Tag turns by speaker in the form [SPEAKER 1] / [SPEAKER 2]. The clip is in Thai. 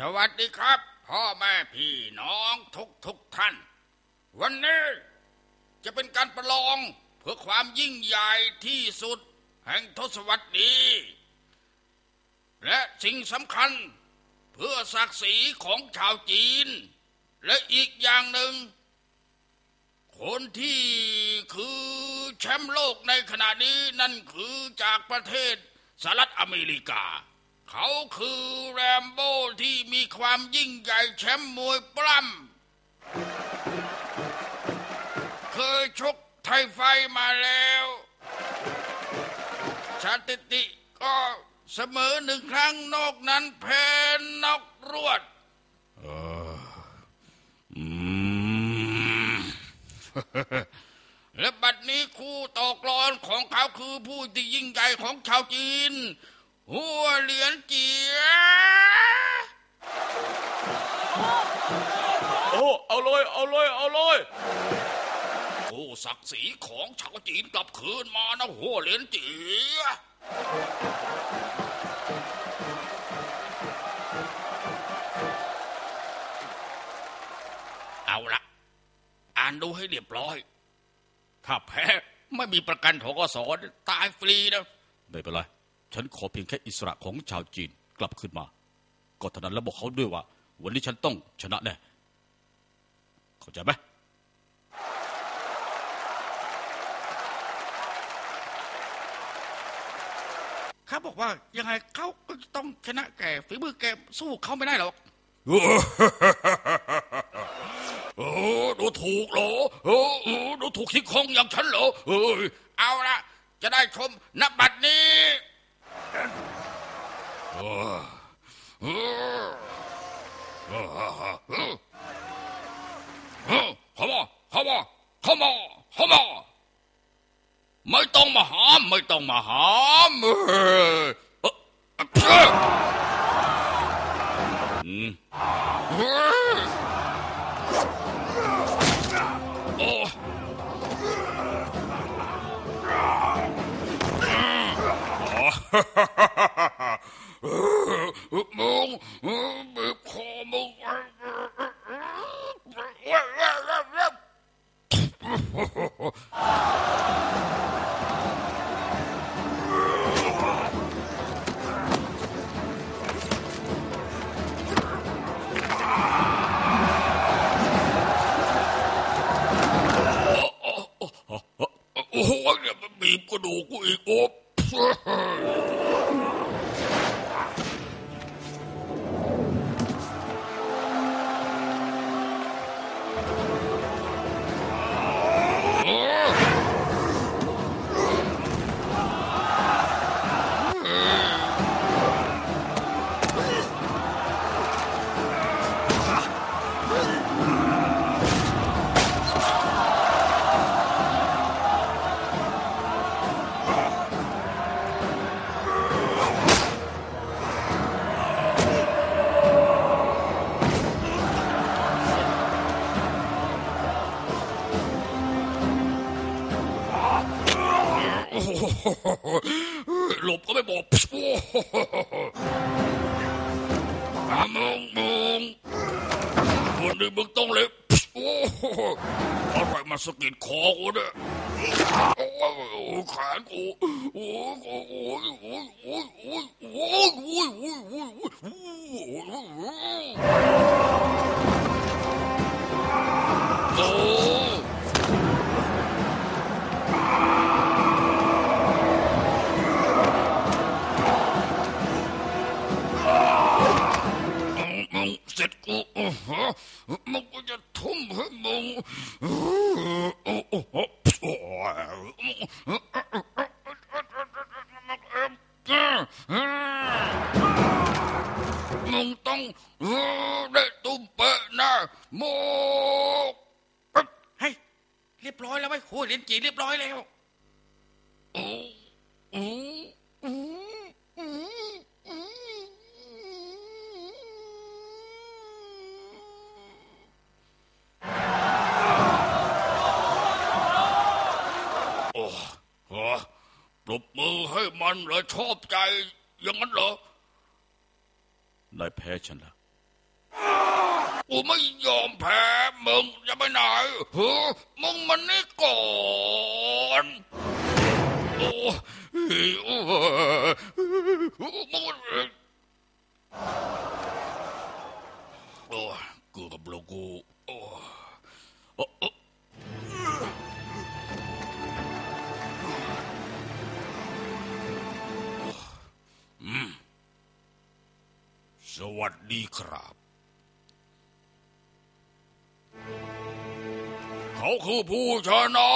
[SPEAKER 1] สวัสดีครับ พ่อแม่พี่น้องทุกทุกท่าน วันนี้จะเป็นการประลองเพื่อความยิ่งใหญ่ที่สุด แห่งทศวรรษนี้ และสิ่งสำคัญเพื่อศักดิ์ศรีของชาวจีน และอีกอย่างหนึ่ง คนที่คือแชมป์โลกในขณะนี้นั่นคือจากประเทศสหรัฐอเมริกา เขาคือแรมโบ้ที่มีความยิ่งใหญ่แชมป์มวยปล้ำ เคยชกไทยไฟมาแล้วสถิติก็เสมอหนึ่งครั้งนอกนั้นแพ้นอกรวดและบัดนี้คู่ต่อกลอนของเขาคือผู้ที่ยิ่งใหญ่ของชาวจีน หัวเหรียญเจีย
[SPEAKER 2] โอ้ เอาเลย เอาเลย เอาเลย
[SPEAKER 1] ผู้ศักดิ์ศรีของชาวจีนกลับคืนมานะหัวเหรียญเจียเอาละอ่านดูให้เรียบร้อย ถ้าแพ้ ไม่มีประกันทกสตายฟรีนะ
[SPEAKER 2] ไม่เป็นไร ฉันขอเพียงแค่อิสระของชาวจีนกลับขึ้นมา ก็เท่านั้นแล้วบอกเขาด้วยว่า วันนี้ฉันต้องชนะแน่เข้าใจไหม
[SPEAKER 1] เขาบอกว่ายังไงเขาก็ต้องชนะแกฝีมือแกสู้เขาไม่ได้หรอกเออดูถูกเหรอเออเออดูถูกที่คงอย่างฉันเหรอเออเอาละจะได้ชมนบัดนี้ 人。嗯嗯啊啊！嗯，好嘛，好嘛，好嘛，好嘛，没动嘛哈，没动嘛哈，嗯，嗯，嗯。 มึงบีบคอมึงโอ้โหเนี่ยมันบีบกระดูกกูอีกโอ้ 啊 หลบก็ไม่บอกมองมองวันนี้มึงต้องเล็บออะไรมาสกิดคอกูเนี่ยแขนกูโอ้ยโอ้ยโอ้ยโอ้ยโอ้ยโอ้ เสร็จกูโอ้โหมึงก็จะทุ่มให้มึงโอ้โหโอ้โหโอ้มึงต้องได้ตุ้มเปะนะโมเฮ้ยเรียบร้อยแล้วไหมโอ้ยเรียนจีเรียบร้อยแล้วโอ้โอ้โอ้โอ้ โอ้โห ปรบมือให้มันเหรอชอบใจอย่างนั้นเหรอ
[SPEAKER 2] นายแพ้ฉันแล้ว
[SPEAKER 1] กูไม่ยอมแพ้มึงจะไปไหนเฮ้อมึงมันนี่ก่อนโอ้ยโอ้ยมึง สวัสดีครับ เขาคือผู้ชนะ